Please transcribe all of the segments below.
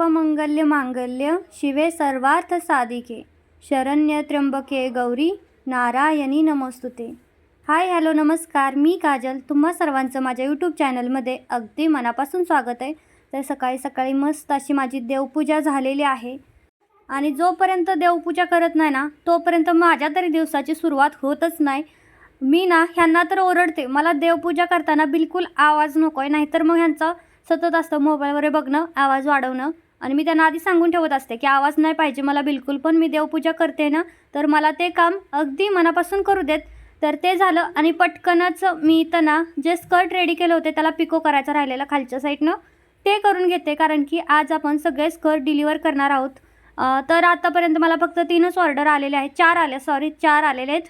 सर्वमंगल्य मांगल्य शिवे सर्वार्थ साधिके. शरण्य त्र्यंबके गौरी नारायणी नमस्तुते. हाय हॅलो नमस्कार. मी काजल. तुम्हा सर्वांचं माझ्या यूट्यूब चॅनलमध्ये अगदी मनापासून स्वागत आहे. तर सकाळी सकाळी मस्त अशी माझी देवपूजा झालेली आहे. आणि जोपर्यंत देवपूजा करत नाही ना तोपर्यंत माझ्या तरी दिवसाची सुरुवात होतच नाही. मी ना ह्यांना तर ओरडते. मला देवपूजा करताना बिलकुल आवाज नको आहे नाहीतर मग ह्यांचं सतत असतं मोबाईलवर बघणं आवाज वाढवणं. आणि मी त्यांना आधी सांगून ठेवत असते की आवाज नाही पाहिजे मला बिलकुल पण मी देवपूजा करते ना तर मला ते काम अगदी मनापासून करू देत. तर ते झालं आणि पटकनच मी त्यांना जे स्कर्ट रेडी केले होते त्याला पिको करायचं राहिलेलं खालच्या साईडनं ते करून घेते. कारण की आज आपण सगळे स्कर्ट डिलिव्हर करणार आहोत. तर आतापर्यंत मला फक्त तीनच ऑर्डर आलेले आहेत. चार आले सॉरी चार आलेले आहेत.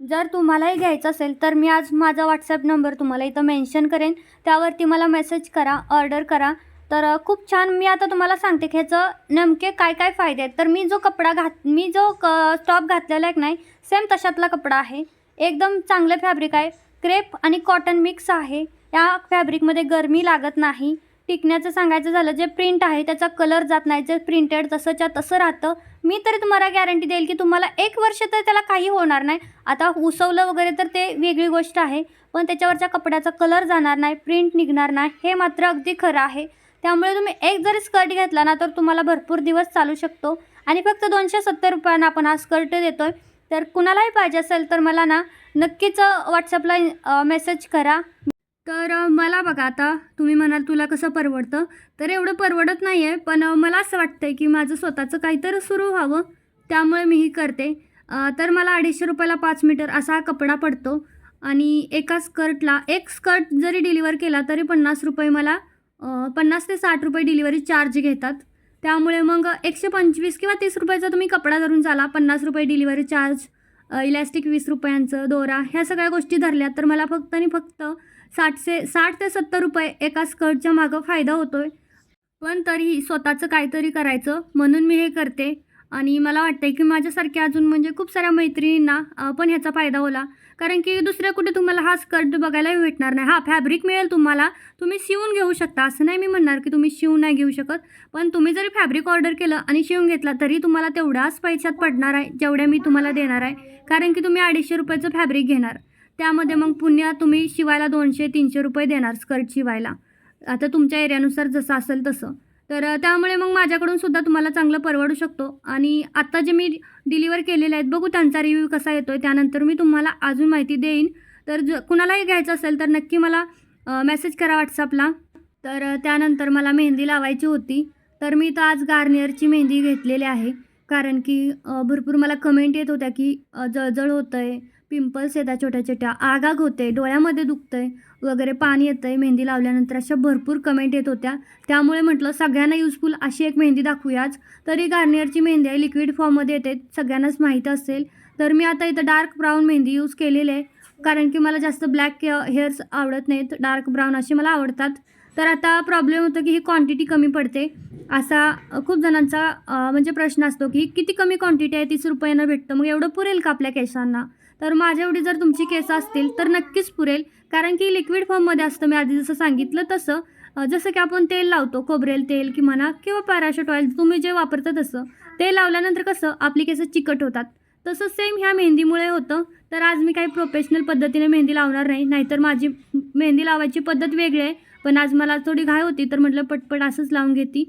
जर तुम्हालाही घ्यायचं असेल तर मी आज माझा व्हॉट्सअप नंबर तुम्हाला इथं मेन्शन करेन. त्यावरती मला मेसेज करा ऑर्डर करा. तर खूप छान मी आता तुम्हाला सांगते की ह्याचं नेमके काय काय फायदे आहेत. तर मी जो कपडा घात मी जो क टॉप घातलेला आहे की नाही सेम तशातला कपडा आहे. एकदम चांगलं फॅब्रिक आहे. क्रेप आणि कॉटन मिक्स आहे. या फॅब्रिकमध्ये गरमी लागत नाही. टिकण्याचं सांगायचं झालं जे प्रिंट आहे त्याचा कलर जात नाही जे प्रिंटेड तसंच्या तसं राहतं. मी तरी तुम्हाला गॅरंटी देईल की तुम्हाला एक वर्ष तर त्याला काही होणार नाही. आता उसवलं वगैरे तर ते वेगळी गोष्ट आहे पण त्याच्यावरच्या कपड्याचा कलर जाणार नाही प्रिंट निघणार नाही हे मात्र अगदी खरं आहे. त्यामुळे तुम्ही एक जरी स्कर्ट घेतला ना तर तुम्हाला भरपूर दिवस चालू शकतो. आणि फक्त दोनशे सत्तर रुपयांना आपण हा स्कर्ट देतो आहे तर कुणालाही पाहिजे असेल तर मला ना नक्कीच व्हॉट्सअपला मेसेज करा. तर मला बघा आता तुम्ही म्हणाल तुला कसं परवडतं? तर एवढं परवडत नाही आहे पण मला असं वाटतं आहे की माझं स्वतःचं काहीतरी सुरू व्हावं. त्यामुळे मी ही करते. तर मला अडीचशे रुपयाला पाच मीटर असा हा कपडा पडतो. आणि एका स्कर्टला एक स्कर्ट जरी डिलिव्हर केला तरी पन्नास रुपये मला पन्नास ते साठ रुपये डिलिव्हरी चार्ज घेतात. त्यामुळे मग एकशे पंचवीस किंवा तीस रुपयाचा तुम्ही कपडा धरून चाला. पन्नास रुपये डिलिव्हरी चार्ज इलॅस्टिक वीस रुपयांचं दोरा ह्या सगळ्या गोष्टी धरल्या तर मला फक्त आणि फक्त साठशे साठ ते सत्तर रुपये एका स्कर्टच्या मागं फायदा होतो आहे पण तरीही स्वतःचं काहीतरी करायचं. म्हणून मी हे करते. आणि मला वाटतं आहे की माझ्यासारख्या अजून म्हणजे खूप साऱ्या मैत्रिणींना पण ह्याचा फायदा होला. कारण की दुसऱ्या कुठे तुम्हाला हा स्कर्ट बघायला भेटणार नाही. हा फॅब्रिक मिळेल तुम्हाला. तुम्ही शिवून घेऊ शकता. असं नाही मी म्हणणार की तुम्ही शिवून नाही घेऊ शकत. पण तुम्ही जरी फॅब्रिक ऑर्डर केलं आणि शिवून घेतला तरी तुम्हाला तेवढ्याच पैशात पडणार आहे जेवढ्या मी तुम्हाला देणार आहे. कारण की तुम्ही अडीचशे रुपयाचं फॅब्रिक घेणार. त्यामध्ये मग पुन्हा तुम्ही शिवायला दोनशे तीनशे रुपये देणार स्कर्ट शिवायला. आता तुमच्या एरियानुसार जसं असेल तसं. तर त्यामुळे मग माझ्याकडून सुद्धा तुम्हाला चांगलं परवडू शकतो. आणि आत्ता जे मी डिलिव्हर केलेले आहेत बघू त्यांचा रिव्ह्यू कसा येतो आहे त्यानंतर मी तुम्हाला अजून माहिती देईन. तर ज कुणालाही घ्यायचं असेल तर नक्की मला मेसेज करा व्हॉट्सअपला तर त्यानंतर मला मेहंदी लावायची होती. तर मी तर आज गार्नियरची मेहंदी घेतलेली आहे. कारण की भरपूर मला कमेंट येत होत्या की जळजळ होतं आहे पिंपल्स येतात छोट्या छोट्या आगाग होते डोळ्यामध्ये दुखतं आहे वगैरे पाणी येतं आहे मेहंदी लावल्यानंतर अशा भरपूर कमेंट येत होत्या. त्यामुळे म्हटलं सगळ्यांना युजफुल अशी एक मेहंदी दाखवूयाच तरी गार्नियरची मेहंदी आहे लिक्विड फॉर्ममध्ये येते सगळ्यांनाच माहीत असेल. तर मी आता इथं डार्क ब्राऊन मेहंदी यूज केलेली आहे. कारण की मला जास्त ब्लॅक हेअर्स आवडत नाहीत. डार्क ब्राऊन असे मला आवडतात. तर आता प्रॉब्लेम होतो की ही क्वांटिटी कमी पडते. असा खूप जणांचा म्हणजे प्रश्न असतो की किती कमी क्वांटिटी आहे तीस रुपयानं भेटतं. मग एवढं पुरेल का आपल्या केसांना? तर माझ्या एवढी जर तुमची केस असतील तर नक्कीच पुरेल. कारण की लिक्विड फॉर्ममध्ये असतं मी आधी जसं सांगितलं तसं. जसं की आपण तेल लावतो खोबरेल तेल की म्हणा किंवा पॅराशूट ऑइल तुम्ही जे वापरता तसं. ते लावल्यानंतर कसं आपली केस चिकट होतात. तसं सेम ह्या मेहंदीमुळे होतं. तर आज मी काही प्रोफेशनल पद्धतीने मेहंदी लावणार नाही. नाहीतर माझी मेहंदी लावायची पद्धत वेगळी आहे. पण आज मला थोडी घाय होती तर म्हटलं पटपट असंच लावून घेते.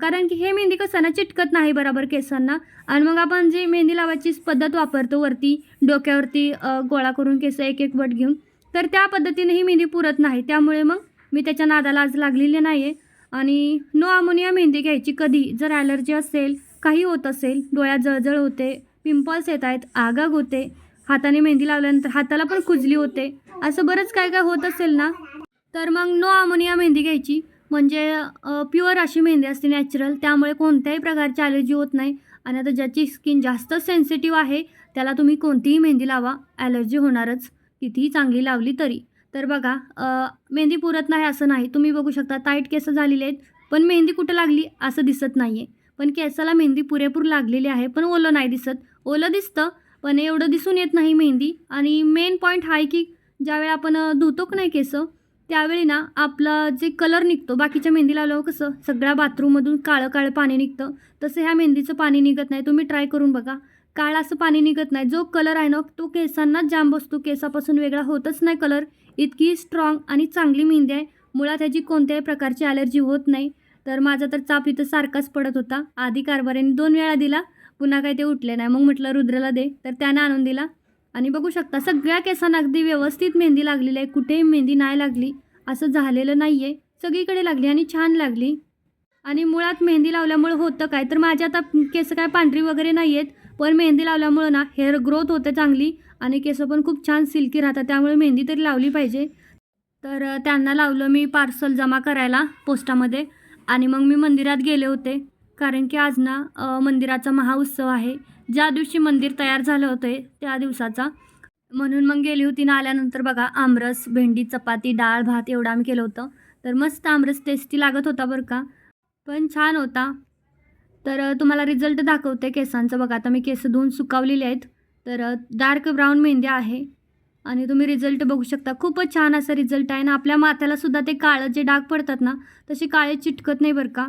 कारण की हे मेहंदी कसं ना चिटकत नाही बरोबर केसांना. आणि मग आपण जी मेहंदी लावायची पद्धत वापरतो वरती डोक्यावरती गोळा करून केस एक एक वट घेऊन. तर त्या पद्धतीनेही मेहंदी पुरत नाही. त्यामुळे मग मी त्याच्या नादाला आज लागलेली नाही आहे आणि नो अमोनिया मेहंदी घ्यायची कधी? जर ॲलर्जी असेल काही होत असेल डोळ्यात जळजळ होते पिंपल्स येत आहेत आगाग होते हाताने मेहंदी लावल्यानंतर हाताला पण खुजली होते असं बरंच काय काय होत असेल ना? तर मग नो अमोनिया मेहंदी घ्यायची. म्हणजे प्युअर अशी मेहंदी असते नॅचरल त्यामुळे कोणत्याही प्रकारची ॲलर्जी होत नाही. आणि आता ज्याची स्किन जास्त सेन्सिटिव्ह आहे त्याला तुम्ही कोणतीही मेहंदी लावा ॲलर्जी होणारच. कितीही चांगली लावली तरी. तर बघा मेहंदी पुरत नाही असं नाही. तुम्ही बघू शकता टाईट केस झालेले आहेत पण मेहंदी कुठं लागली असं दिसत नाही आहे पण केसाला मेहंदी पुरेपूर लागलेली आहे पण ओलं नाही दिसत. ओलं दिसतं पण एवढं दिसून येत नाही मेहंदी. आणि मेन पॉईंट हा आहे की ज्यावेळी आपण धुतो की नाही केस त्यावेळी ना आपलं जे कलर निघतो बाकीच्या मेहंदी लावल्यावर कसं सगळ्या बाथरूममधून काळं काळं पाणी निघतं. तसं ह्या मेहंदीचं पाणी निघत नाही. तुम्ही ट्राय करून बघा. काळ असं पाणी निघत नाही. जो कलर आहे ना तो केसांनाच जाम बसतो. केसापासून वेगळा होतच नाही कलर इतकी स्ट्रॉंग आणि चांगली मेहंदी आहे. मुळात ह्याची कोणत्याही प्रकारची ॲलर्जी होत नाही. तर माझा तर चाप इथं सारखाच पडत होता. आधी कारभाऱ्याने दोन वेळा दिला. पुन्हा काही ते उठले नाही. मग म्हटलं रुद्रला दे. तर त्यानं आणून दिला. आणि बघू शकता सगळ्या केसांना अगदी व्यवस्थित मेहंदी लागलेली आहे. कुठेही मेहंदी नाही लागली. असं झालेलं नाही आहे सगळीकडे लागली आणि छान लागली. आणि मुळात मेहंदी लावल्यामुळे होतं काय? तर माझ्या आता केस काय पांढरी वगैरे नाही आहेत पण मेहंदी लावल्यामुळं ना हेअर ग्रोथ होते चांगली आणि केस पण खूप छान सिल्की राहतात त्यामुळे मेहंदी तरी लावली पाहिजे. तर त्यांना लावलं मी पार्सल जमा करायला पोस्टामध्ये आणि मग मी मंदिरात गेले होते. कारण की आज ना मंदिराचा महाउत्सव आहे. ज्या दिवशी मंदिर तयार झालं होते त्या दिवसाचा. म्हणून मग गेली होती ना आल्यानंतर बघा आमरस भेंडी चपाती डाळ भात एवढं आम्ही केलं होतं. तर मस्त आमरस टेस्टी लागत होता बरं का. पण छान होता. तर तुम्हाला रिझल्ट दाखवते केसांचं. बघा आता मी केस धुवून सुकावलेले आहेत. तर डार्क ब्राऊन मेहंदी आहे. आणि तुम्ही रिझल्ट बघू शकता. खूपच छान असा रिझल्ट आहे. ना आपल्या माथ्यालासुद्धा ते काळं जे डाग पडतात ना तसे काळे चिटकत नाही बरं का.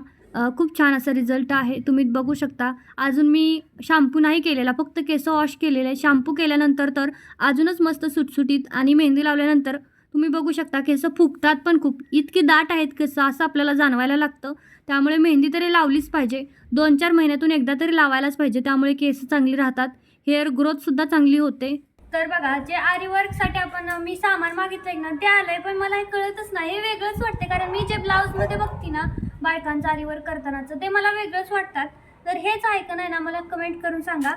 खूप छान असा रिझल्ट आहे. तुम्ही बघू शकता. अजून मी शॅम्पू नाही केलेला. फक्त केस वॉश केलेले आहे. शॅम्पू केल्यानंतर तर अजूनच मस्त सुटसुटीत आणि मेहंदी लावल्यानंतर तुम्ही बघू शकता केस फुगतात पण खूप. इतकी दाट आहेत केस असं आपल्याला जाणवायला लागतं. त्यामुळे मेहंदी तरी लावलीच पाहिजे. दोन चार महिन्यातून एकदा तरी लावायलाच पाहिजे. त्यामुळे केस चांगली राहतात. हेअर ग्रोथसुद्धा चांगली होते. तर बघा जे आरी वर्कसाठी आपण मी सामान मागितलंय ना ते आलंय पण मला हे कळतच नाही. हे वेगळंच वाटते कारण मी जे ब्लाऊजमध्ये बघते ना बायकांचं आरी वर्क करतानाचं ते मला वेगळंच वाटतात. तर हेच आहे ना मला कमेंट करून सांगा.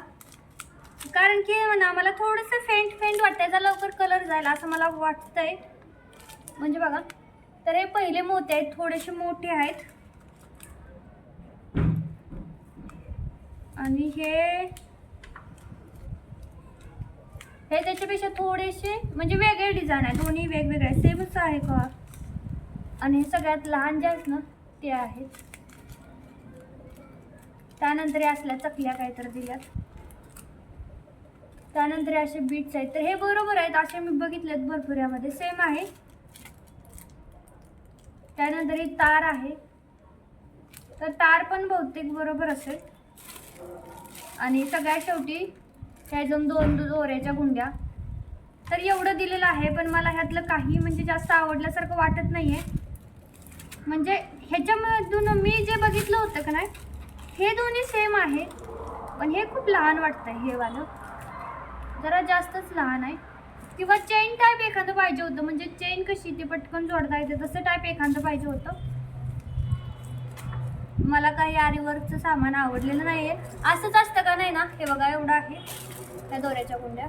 कारण की म्हणा मला थोडंसं फेंट फेंट वाटतंय. जर लवकर कलर जाईल असं मला वाटतंय. म्हणजे बघा तर हे पहिले मोते आहेत थोडेसे मोठे आहेत. आणि हे हे त्याच्यापेक्षा थोडेसे म्हणजे वेगळे डिझाईन आहे दोन्ही वेगवेगळे सेमच आहे का? आणि सगळ्यात लहान जे आहेत ना ते आहेत. त्यानंतर असल्या चकल्या काहीतरी दिल्यात. त्यानंतर असे बीट्स आहेत. तर हे बरोबर आहेत. असे मी बघितलेत भरपूर यामध्ये. सेम आहे. त्यानंतर ही तार आहे. तर तार पण बहुतेक बरोबर असेल. आणि सगळ्यात शेवटी ह्याजून दोन दोऱ्याच्या गुंड्या तर एवढं दिलेलं आहे पण मला ह्यातलं काही म्हणजे जास्त आवडल्यासारखं वाटत नाही आहे म्हणजे ह्याच्यामधून मी जे बघितलं होतं का नाही हे दोन्ही सेम आहे. पण हे खूप लहान वाटतं हे वालं. जरा जास्तच लहान आहे. किंवा चेन टाईप एखादं पाहिजे होतं. म्हणजे चेन कशी ती पटकन जोडता येते तसं टाईप एखादं पाहिजे होतं. मला काही आरीवरचं सामान आवडलेलं नाही आहे असंच असतं का नाही ना? हे बघा एवढं आहे. त्या दोऱ्याच्या गुंड्या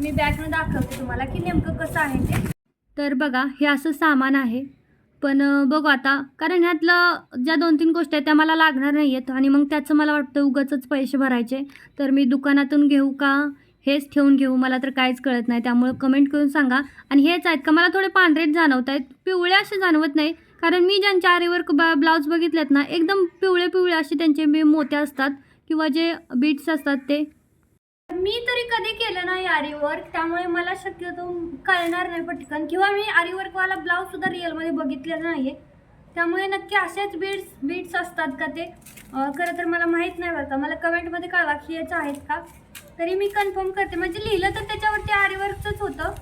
मी बॅगनं दाखवते तुम्हाला की नेमकं कसं आहे ते. तर बघा हे असं सामान आहे. पण बघू आता. कारण ह्यातलं ज्या दोन तीन गोष्टी आहेत त्या मला लागणार नाही आहेत आणि मग त्याचं मला वाटतं उगाचच पैसे भरायचे. तर मी दुकानातून घेऊ का? हेच ठेवून घेऊ. मला तर काहीच कळत नाही. त्यामुळं कमेंट करून सांगा. आणि हेच आहेत का? मला थोडे पांढरेच जाणवत आहेत. पिवळे असे जाणवत नाही. कारण मी ज्यांच्या आरीवर बा ब्लाऊज बघितलेत ना एकदम पिवळे पिवळे असे त्यांचे मी मोत्या असतात. किंवा जे बीट्स असतात ते. मी तरी कधी केलं नाही आरी वर्क त्यामुळे मला शक्यतो कळणार नाही पटकन. किंवा मी आरी वर्कवाला ब्लाऊज सुद्धा रिअलमध्ये बघितलेला नाही आहे त्यामुळे नक्की असेच बीड्स बीट्स असतात का ते खरं तर मला माहीत नाही बरं का. मला कमेंटमध्ये कळवा की याचं आहेत का. तरी मी कन्फर्म करते. म्हणजे लिहिलं तर त्याच्यावरती आरी होतं.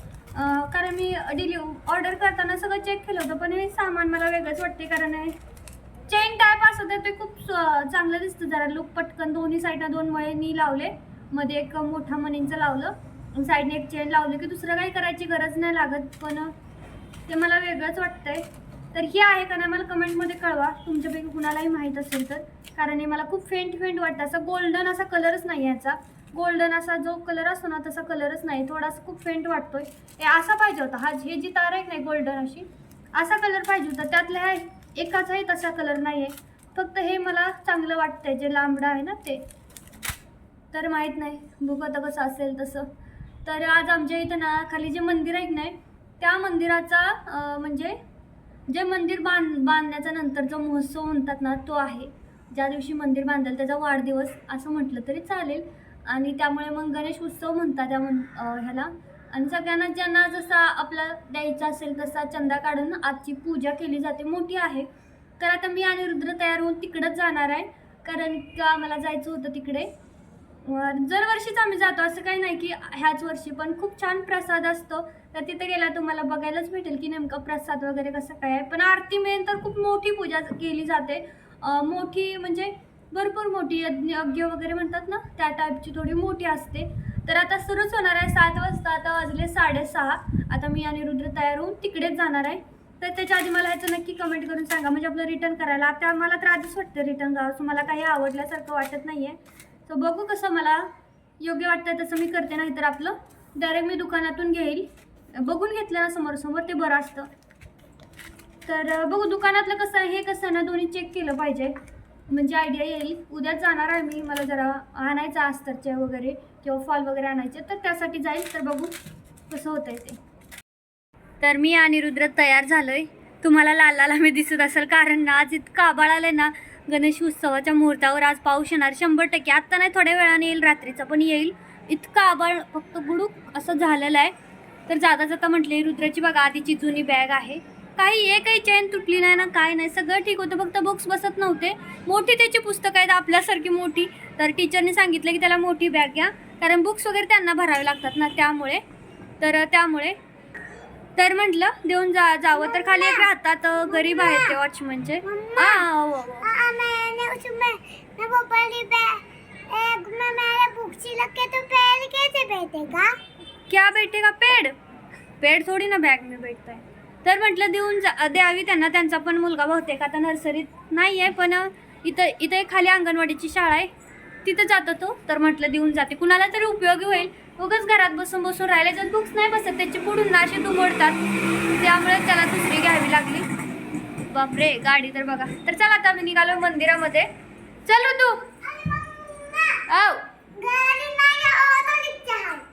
कारण मी डिलिव ऑर्डर करताना सगळं चेक केलं होतं पण हे सामान मला वेगळंच वाटते कारण हे चेन टाईप असं तर ते खूप चांगलं दिसतं जरा. लुक पटकन दोन्ही साईडला दोन मळेनी लावले. मध्ये एक मोठा मनींचं लावलं. साईडने एक चेन लावलं की दुसरं काही करायची गरज नाही लागत. पण ते मला वेगळंच वाटतंय. तर हे आहे का नाही मला कमेंटमध्ये कळवा. तुमच्यापैकी कुणालाही माहीत असेल तर. कारण हे मला खूप फेंट फेंट वाटतं. असं गोल्डन असा कलरच नाही आहे याचा. गोल्डन असा जो कलर असतो ना तसा कलरच नाही. थोडासा खूप फेंट वाटतोय. हे असा पाहिजे होता. हा हे जी तार आहे नाही गोल्डन अशी असा कलर पाहिजे होता. त्यातल्या ह्या एकाचाही तसा कलर नाही आहे फक्त हे मला चांगलं वाटतंय. जे लांबडं आहे ना ते. तर माहीत नाही. बघू आता कसं असेल तसं. तर आज आमच्या इथं ना खाली जे मंदिर आहे ना नाही त्या मंदिराचा म्हणजे जे मंदिर बांध बांधण्याचा नंतरचा महोत्सव म्हणतात ना तो आहे. ज्या दिवशी मंदिर बांधायला त्याचा वाढदिवस असं म्हटलं तरी चालेल. आणि त्यामुळे मग गणेश उत्सव म्हणतात त्या मन ह्याला. आणि सगळ्यांना ज्यांना जसा आपला द्यायचा असेल तसा चंदा काढून आजची पूजा केली जाते. मोठी आहे. तर आता मी आणि रुद्र तयार होऊन तिकडंच जाणार आहे. कारण का मला जायचं होतं तिकडे? दरवर्षीच आम्ही जातो. असं काही नाही की ह्याच वर्षी पण खूप छान प्रसाद असतो. तर तिथे गेला तुम्हाला बघायलाच भेटेल की नेमका प्रसाद वगैरे कसं काय आहे. पण आरती मेन तर खूप मोठी पूजा केली जाते. मोठी म्हणजे भरपूर मोठी यज्ञ यज्ञ वगैरे म्हणतात ना त्या टाईपची थोडी मोठी असते. तर आता सुरूच होणार आहे. सात वाजता आता वाजले साडेसहा. आता मी आणि रुद्र तयार होऊन तिकडेच जाणार आहे. तर त्याच्या आधी मला ह्याचं नक्की कमेंट करून सांगा. म्हणजे आपलं रिटर्न करायला. आता मला तर आधीच वाटतं रिटर्न जावं. मला काही आवडल्यासारखं वाटत नाही आहे तर बघू कसं मला योग्य वाटतं तसं मी करते नाही तर आपलं डायरेक्ट मी दुकानातून घेईल. बघून घेतलं ना समोरसमोर ते बरं असतं. तर बघू दुकानातलं कसं आहे हे कसं आहे ना दोन्ही चेक केलं पाहिजे. म्हणजे आयडिया येईल. उद्याच जाणार आहे मी मला जरा आणायचं आस्तरचे वगैरे किंवा फॉल वगैरे आणायचे तर त्यासाठी जाईल. तर बघू कसं होतं आहे ते. तर मी आणि रुद्र तयार आहे तुम्हाला लाल लाल आम्ही दिसत असेल कारण ना आज इतकं आबाळ आलं ना गणेश उत्सवाच्या मुहूर्तावर आज पाऊस येणार. शंभर टक्के. आत्ता नाही थोड्या वेळाने येईल रात्रीचा पण येईल. इतकं आबाळ फक्त गुडूक असं झालेलं आहे. तर जाता जाता म्हटले रुद्राची बघा आधीची जुनी बॅग आहे. काही एकही चैन तुटली नाही ना काय नाही. सगळं ठीक होतं फक्त बुक्स बसत नव्हते. मोठी त्याची पुस्तकं आहेत आपल्यासारखी मोठी. तर टीचरने सांगितलं की त्याला मोठी बॅग घ्या. कारण बुक्स वगैरे त्यांना भरावे लागतात ना त्यामुळे. तर त्यामुळे तर म्हटलं देऊन जा जावं. तर खाली एक राहतात गरीब आहेत ते वॉचमनचे हा क्या बैठेगा पेड? पेड थोडी ना बॅग में बैठताय तर म्हटलं देऊन जा द्यावी त्यांना. त्यांचा पण मुलगा बहुतेक आता नर्सरीत नाही आहे पण इथं इथं एक खाली अंगणवाडीची शाळा आहे. तिथं जातो तो. तर म्हटलं देऊन जाते. कुणाला तरी उपयोगी होईल. उगाच घरात बसून बसून राहिले. जर बुक्स नाही बसत त्याची पुढून नाशे असे दुमडतात त्यामुळे त्याला दुसरी घ्यावी लागली. बापरे गाडी तर बघा. तर चला आता आम्ही निघालो मंदिरामध्ये. चल तू. आव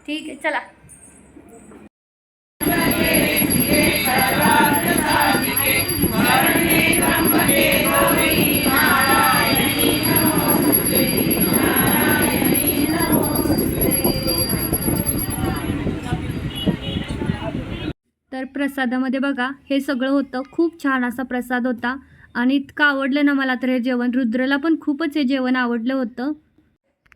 ठीक आहे चला. प्रसादामध्ये बघा हे सगळं होतं. खूप छान असा प्रसाद होता. आणि इतकं आवडलं ना मला तर हे जेवण. रुद्रला पण खूपच हे जेवण आवडलं होतं.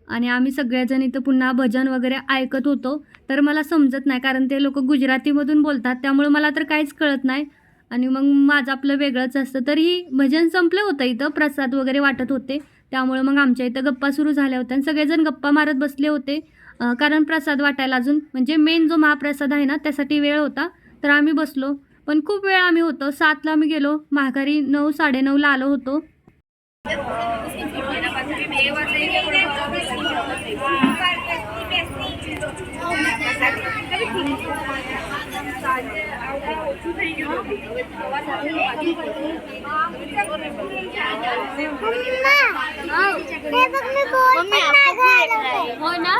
आणि आम्ही सगळेजण इथं पुन्हा भजन वगैरे ऐकत होतो. तर मला समजत नाही कारण ते लोक गुजरातीमधून बोलतात. त्यामुळे मला तर काहीच कळत नाही. आणि मग माझं आपलं वेगळंच असतं. तरीही भजन संपलं होतं इथं. प्रसाद वगैरे वाटत होते. त्यामुळे मग आमच्या इथं गप्पा सुरू झाल्या होत्या. आणि सगळेजण गप्पा मारत बसले होते. कारण प्रसाद वाटायला अजून म्हणजे मेन जो महाप्रसाद आहे ना त्यासाठी वेळ होता. तर आम्ही बसलो. पण खूप वेळ आम्ही होतो. सातला आम्ही गेलो. माघारी नऊ साडेनऊला आलो होतो. हे हो ना?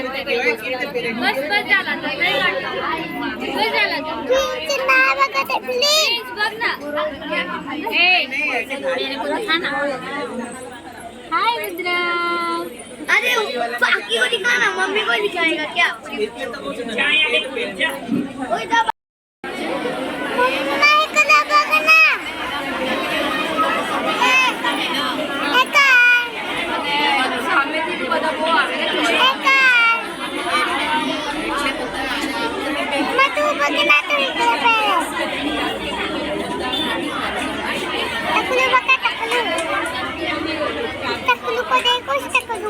बस बस झाला तर लय वाटलं. बस झाला तर. प्लीज नाही बघते प्लीज प्लीज बघ ना ए मेरे को दिखा ना हाय रुद्र अरे बाकी को दिखाना मम्मी को दिखाएगा क्या मम्मा इकडे बघ ना ए, हे काय? हे काय? मग तू बघ ना तू इकडे बघ. टकलू बघा टकलू टकलू को देखो टकलू को ए टकलू टक-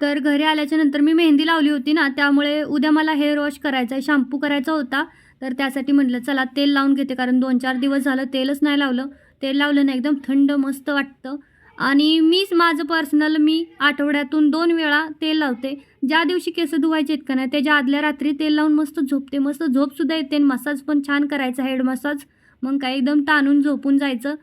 तर घरी आल्याच्यानंतर मी मेहंदी लावली होती ना त्यामुळे उद्या मला हेअर वॉश करायचा आहे शॅम्पू करायचा होता. तर त्यासाठी म्हटलं चला तेल लावून घेते कारण दोन चार दिवस झालं तेलच नाही लावलं. तेल लावलं ना एकदम थंड मस्त वाटतं. आणि मीच माझं पर्सनल मी आठवड्यातून दोन वेळा तेल लावते. ज्या दिवशी केस धुवायचे आहेत का नाही त्याच्या आदल्या रात्री तेल लावून मस्त झोपते. मस्त झोपसुद्धा येते आणि मसाज पण छान करायचा हेड मसाज मग काय एकदम ताणून झोपून जायचं.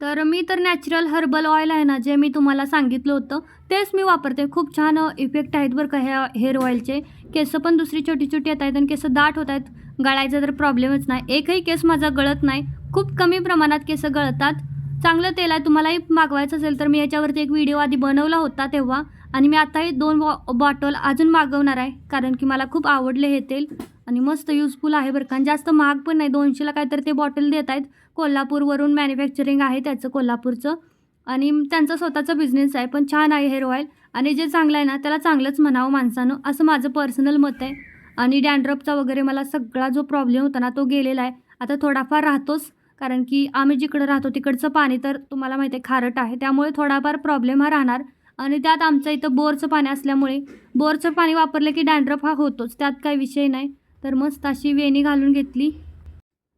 तर मी तर नॅचरल हर्बल ऑइल आहे ना जे मी तुम्हाला सांगितलं होतं तेच मी वापरते. खूप छान इफेक्ट आहेत बरं का ह्या हेअर ऑइलचे केस पण दुसरी छोटी छोटी येत आहेत आणि केस दाट होत आहेत. गळायचा तर प्रॉब्लेमच नाही. एकही केस माझा गळत नाही. खूप कमी प्रमाणात केस गळतात. चांगलं तेल आहे. तुम्हालाही मागवायचं असेल तर मी याच्यावरती एक व्हिडिओ आधी बनवला होता तेव्हा. आणि मी आताही दोन बॉ बॉटल अजून मागवणार आहे. कारण की मला खूप आवडले हे तेल. आणि मस्त युजफुल आहे बरं. का आणि जास्त महाग पण नाही. दोनशेला काहीतरी ते बॉटल देत आहेत. कोल्हापूरवरून मॅन्युफॅक्चरिंग आहे त्याचं कोल्हापूरचं. आणि त्यांचा स्वतःचा बिझनेस आहे. पण छान आहे हेअर ऑइल आणि जे चांगलं आहे ना त्याला चांगलंच म्हणावं माणसानं. असं माझं पर्सनल मत आहे. आणि डॅन्ड्रपचा वगैरे मला सगळा जो प्रॉब्लेम होता ना तो गेलेला आहे. आता थोडाफार राहतोच. कारण की आम्ही जिकडं राहतो तिकडचं पाणी तर तुम्हाला माहिती आहे खारट आहे. त्यामुळे थोडाफार प्रॉब्लेम हा राहणार. आणि त्यात आमचं इथं बोरचं पाणी असल्यामुळे बोरचं पाणी वापरलं की डॅन्ड्रफ हा होतोच. त्यात काही विषय नाही. तर मस्त अशी वेणी घालून घेतली.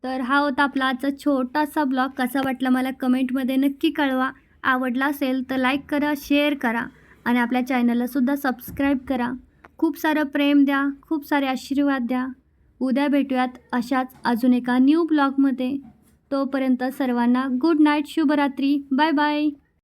तर हा होता आपला आजचा छोटासा ब्लॉग. कसा वाटला मला कमेंटमध्ये नक्की कळवा. आवडला असेल तर लाईक करा शेअर करा आणि आपल्या चॅनललासुद्धा सबस्क्राईब करा. खूप सारं प्रेम द्या खूप सारे आशीर्वाद द्या. उद्या भेटूयात अशाच अजून एका न्यू ब्लॉगमध्ये. तोपर्यंत सर्वांना गुड नाईट शुभरात्री. Bye bye.